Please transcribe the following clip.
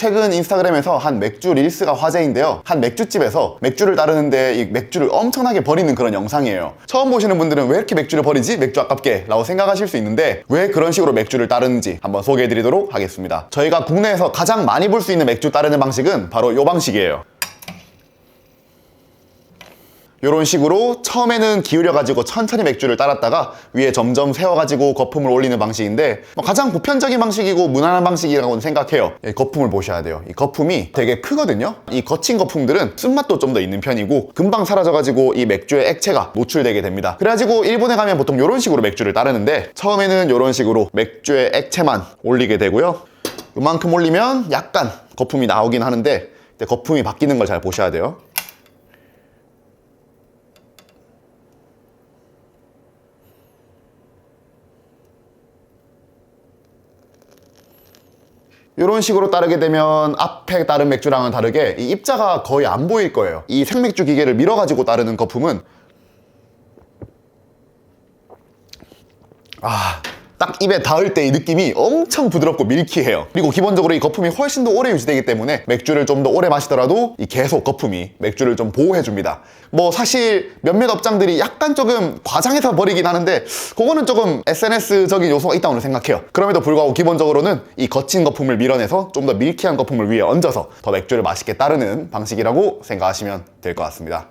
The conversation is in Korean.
최근 인스타그램에서 한 맥주 릴스가 화제인데요. 한 맥주집에서 맥주를 따르는데 이 맥주를 엄청나게 버리는 그런 영상이에요. 처음 보시는 분들은 왜 이렇게 맥주를 버리지? 맥주 아깝게 라고 생각하실 수 있는데 왜 그런 식으로 맥주를 따르는지 한번 소개해 드리도록 하겠습니다. 저희가 국내에서 가장 많이 볼 수 있는 맥주 따르는 방식은 바로 이 방식이에요. 이런 식으로 처음에는 기울여가지고 천천히 맥주를 따랐다가 위에 점점 세워가지고 거품을 올리는 방식인데 뭐 가장 보편적인 방식이고 무난한 방식이라고 생각해요. 이 거품을 보셔야 돼요. 이 거품이 되게 크거든요. 이 거친 거품들은 쓴맛도 좀 더 있는 편이고 금방 사라져가지고 이 맥주의 액체가 노출되게 됩니다. 그래가지고 일본에 가면 보통 이런 식으로 맥주를 따르는데 처음에는 이런 식으로 맥주의 액체만 올리게 되고요. 이만큼 올리면 약간 거품이 나오긴 하는데 거품이 바뀌는 걸 잘 보셔야 돼요. 이런 식으로 따르게 되면 앞에 따른 맥주랑은 다르게 이 입자가 거의 안 보일 거예요. 이 생맥주 기계를 밀어가지고 따르는 거품은 아, 딱 입에 닿을 때이 느낌이 엄청 부드럽고 밀키해요. 그리고 기본적으로 이 거품이 훨씬 더 오래 유지되기 때문에 맥주를 좀 더 오래 마시더라도 이 계속 거품이 맥주를 좀 보호해줍니다. 뭐 사실 몇몇 업장들이 약간 조금 과장해서 버리긴 하는데 그거는 조금 SNS적인 요소가 있다고 생각해요. 그럼에도 불구하고 기본적으로는 이 거친 거품을 밀어내서 좀 더 밀키한 거품을 위에 얹어서 더 맥주를 맛있게 따르는 방식이라고 생각하시면 될 것 같습니다.